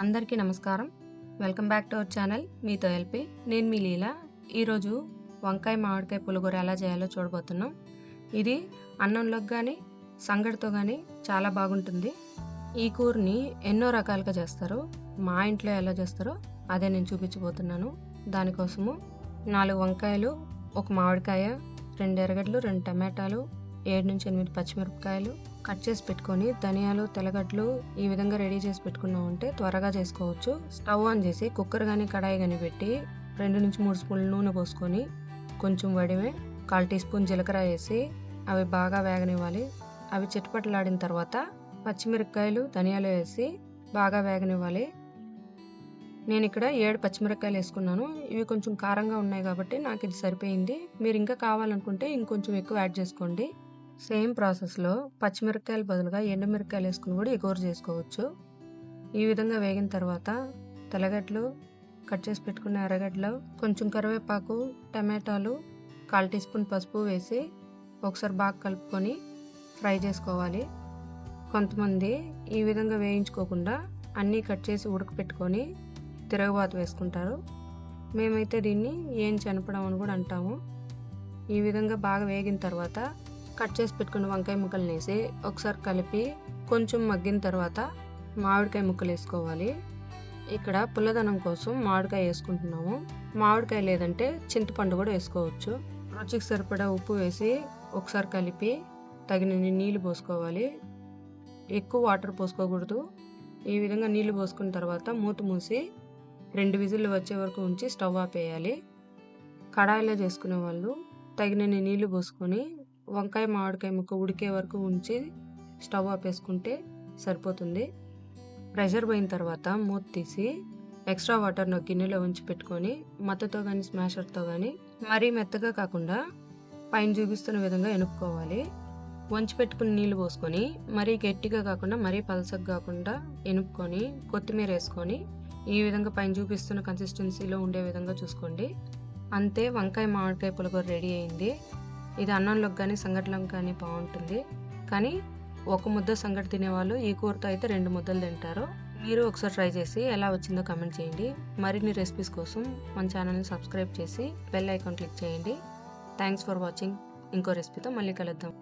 అందరికీ నమస్కారం. Welcome back to our channel. మీతో ఎల్పి నేను మీ లీల. ఈరోజు వంకాయ మామిడికాయ పులిగూర ఎలా చేయాలో చూడబోతున్నాం. ఇది అన్నంలోకి కానీ సంగడితో కానీ చాలా బాగుంటుంది. ఈ కూరని ఎన్నో రకాలుగా చేస్తారు. మా ఇంట్లో ఎలా చేస్తారో అదే నేను చూపించబోతున్నాను. దానికోసము నాలుగు వంకాయలు ఒక మామిడికాయ రెండు ఎర్రగడ్డలు రెండు టమాటాలు ఏడు నుంచి ఎనిమిది పచ్చిమిరపకాయలు కట్ చేసి పెట్టుకొని ధనియాలు తెల్లగడ్డలు ఈ విధంగా రెడీ చేసి పెట్టుకున్నాం అంటే త్వరగా చేసుకోవచ్చు. స్టవ్ ఆన్ చేసి కుక్కర్ కానీ కడాయి కానీ పెట్టి రెండు నుంచి మూడు స్పూన్లు నూనె పోసుకొని కొంచెం వడిమే కాల్ టీ స్పూన్ జీలకర్ర వేసి అవి బాగా వేగనివ్వాలి. అవి చిటపటలాడిన తర్వాత పచ్చిమిరపకాయలు ధనియాలు వేసి బాగా వేగనివ్వాలి. నేను ఇక్కడ ఏడు పచ్చిమిరపకాయలు వేసుకున్నాను. ఇవి కొంచెం కారంగా ఉన్నాయి కాబట్టి నాకు ఇది సరిపోయింది. మీరు ఇంకా కావాలనుకుంటే ఇంకొంచెం ఎక్కువ యాడ్ చేసుకోండి. సేమ్ ప్రాసెస్లో పచ్చిమిరపకాయలు బదులుగా ఎండుమిరపకాయలు వేసుకుని కూడా ఎగురు చేసుకోవచ్చు. ఈ విధంగా వేగిన తర్వాత తెల్లగడ్డలు కట్ చేసి పెట్టుకున్న ఎర్రగడ్డలు కొంచెం కరివేపాకు టమాటాలు కాల్ టీ స్పూన్ పసుపు వేసి ఒకసారి బాగా కలుపుకొని ఫ్రై చేసుకోవాలి. కొంతమంది ఈ విధంగా వేయించుకోకుండా అన్నీ కట్ చేసి ఉడకపెట్టుకొని తిరగబాతు వేసుకుంటారు. మేమైతే దీన్ని ఏం చనపడం అని కూడా అంటాము. ఈ విధంగా బాగా వేగిన తర్వాత కట్ చేసి పెట్టుకున్న వంకాయ ముక్కలు వేసి ఒకసారి కలిపి కొంచెం మగ్గిన తర్వాత మామిడికాయ ముక్కలు వేసుకోవాలి ఇక్కడ పుల్లదనం కోసం మామిడికాయ వేసుకుంటున్నాము. మామిడికాయ లేదంటే చింతపండు కూడా వేసుకోవచ్చు. రుచికి సరిపడా ఉప్పు వేసి ఒకసారి కలిపి తగినన్ని నీళ్ళు పోసుకోవాలి. ఎక్కువ వాటర్ పోసుకోకూడదు. ఈ విధంగా నీళ్ళు పోసుకున్న తర్వాత మూత మూసి రెండు విజిల్లు వచ్చే వరకు ఉంచి స్టవ్ ఆపేయాలి కడాయిలో చేసుకునే వాళ్ళు తగినన్ని నీళ్ళు పోసుకొని వంకాయ మామిడికాయ ముక్క ఉడికే వరకు ఉంచి స్టవ్ ఆపేసుకుంటే సరిపోతుంది. ప్రెషర్ పోయిన తర్వాత మూత తీసి ఎక్స్ట్రా వాటర్ను గిన్నెలో ఉంచి పెట్టుకొని మత్తతో కానీ స్మాషర్తో కానీ మరీ మెత్తగా కాకుండా పైన చూపిస్తున్న విధంగా ఎనుక్కోవాలి. వంచి పెట్టుకుని నీళ్ళు పోసుకొని మరీ గట్టిగా కాకుండా మరీ పలసగా కాకుండా ఎనుక్కొని కొత్తిమీర వేసుకొని ఈ విధంగా పైన చూపిస్తున్న కన్సిస్టెన్సీలో ఉండే విధంగా చూసుకోండి. అంతే వంకాయ మామిడికాయ పులగూర రెడీ అయింది. ఇది అన్నంలోకి కానీ సంగట్లోకి కానీ బాగుంటుంది. కానీ ఒక ముద్ద సంగటి తినేవాళ్ళు ఈ కూరతో అయితే రెండు ముద్దలు తింటారు. మీరు ఒకసారి ట్రై చేసి ఎలా వచ్చిందో కమెంట్ చేయండి. మరిన్ని రెసిపీస్ కోసం మన ఛానల్ని సబ్స్క్రైబ్ చేసి బెల్ ఐకాన్ క్లిక్ చేయండి. Thanks for watching. ఇంకో రెసిపీతో మళ్ళీ కలుద్దాం.